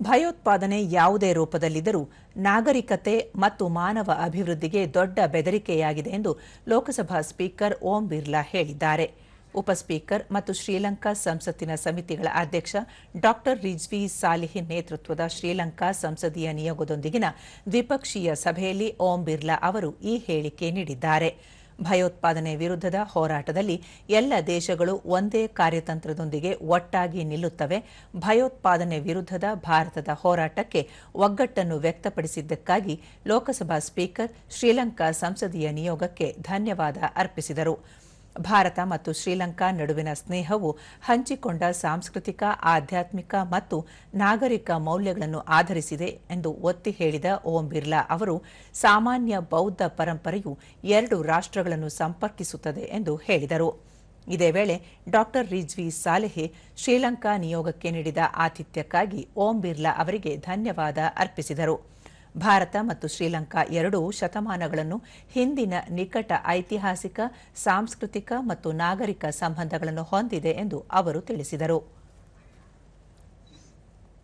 ಭಯೋತ್ಪಾದನೆ ಯಾವುದೇ ರೂಪದಲ್ಲಿದ್ದರೂ ನಾಗರಿಕತೆ ಮತ್ತು ಮಾನವ ಅಭಿವೃದ್ಧಿಗೆ ದೊಡ್ಡ ಬೆದರಿಕೆಯಾಗಿದೆ ಎಂದು ಲೋಕಸಭಾ ಸ್ಪೀಕರ್ ಓಂ ಬಿರ್ಲಾ ಹೇಳಿದ್ದಾರೆ. ಉಪಸ್ಪೀಕರ್ ಮತ್ತು ಶ್ರೀಲಂಕಾ ಸಂಸತ್ತಿನ ಸಮಿತಿಗಳ ಅಧ್ಯಕ್ಷ ಡಾಕ್ಟರ್ ರಿಜ್ವಿ ಸಾಲಿಹಿನ್ ನೇತೃತ್ವದ ಶ್ರೀಲಂಕಾ ಸಂಸದೀಯ ನಿಯೋಗದೊಂದಿಗಿನ ದ್ವಿಪಕ್ಷೀಯ ಸಭೆಯಲ್ಲಿ ಓಂ ಬಿರ್ಲಾ ಅವರು ಈ ಹೇಳಿಕೆ ನೀಡಿದ್ದಾರೆ. ಭಯೋತ್ಪಾದನೆ ವಿರುದ್ಧದ ಹೋರಾಟದಲ್ಲಿ ಎಲ್ಲ ದೇಶಗಳು ಒಂದೇ ಕಾರ್ಯತಂತ್ರದೊಂದಿಗೆ ಒಟ್ಟಾಗಿ ನಿಲ್ಲುತ್ತವೆ. ಭಯೋತ್ಪಾದನೆ ವಿರುದ್ಧದ ಭಾರತದ ಹೋರಾಟಕ್ಕೆ ಒಗ್ಗಟ್ಟನ್ನು ವ್ಯಕ್ತಪಡಿಸಿದ್ದಕ್ಕಾಗಿ ಲೋಕಸಭಾ ಸ್ಪೀಕರ್ ಶ್ರೀಲಂಕಾ ಸಂಸದೀಯ ನಿಯೋಗಕ್ಕೆ ಧನ್ಯವಾದ ಅರ್ಪಿಸಿದರು. ಭಾರತ ಮತ್ತು ಶ್ರೀಲಂಕಾ ನಡುವಿನ ಸ್ನೇಹವು ಹಂಚಿಕೊಂಡ ಸಾಂಸ್ಕೃತಿಕ, ಆಧ್ಯಾತ್ಮಿಕ ಮತ್ತು ನಾಗರಿಕ ಮೌಲ್ಯಗಳನ್ನು ಆಧರಿಸಿದೆ ಎಂದು ಒತ್ತಿ ಹೇಳಿದ ಓಂ ಬಿರ್ಲಾ ಅವರು, ಸಾಮಾನ್ಯ ಬೌದ್ಧ ಪರಂಪರೆಯು ಎರಡು ರಾಷ್ಟ್ರಗಳನ್ನು ಸಂಪರ್ಕಿಸುತ್ತದೆ ಎಂದು ಹೇಳಿದರು. ಇದೇ ವೇಳೆ ಡಾಕ್ಟರ್ ರಿಜ್ವಿ ಸಾಲೆಹೆ ಶ್ರೀಲಂಕಾ ನಿಯೋಗಕ್ಕೆ ನೀಡಿದ ಆತಿಥ್ಯಕ್ಕಾಗಿ ಓಂ ಬಿರ್ಲಾ ಅವರಿಗೆ ಧನ್ಯವಾದ ಅರ್ಪಿಸಿದರು. ಭಾರತ ಮತ್ತು ಶ್ರೀಲಂಕಾ ಎರಡೂ ಶತಮಾನಗಳನ್ನು ಹಿಂದಿನ ನಿಕಟ ಐತಿಹಾಸಿಕ, ಸಾಂಸ್ಕೃತಿಕ ಮತ್ತು ನಾಗರಿಕ ಸಂಬಂಧಗಳನ್ನು ಹೊಂದಿದೆ ಎಂದು ಅವರು ತಿಳಿಸಿದರು.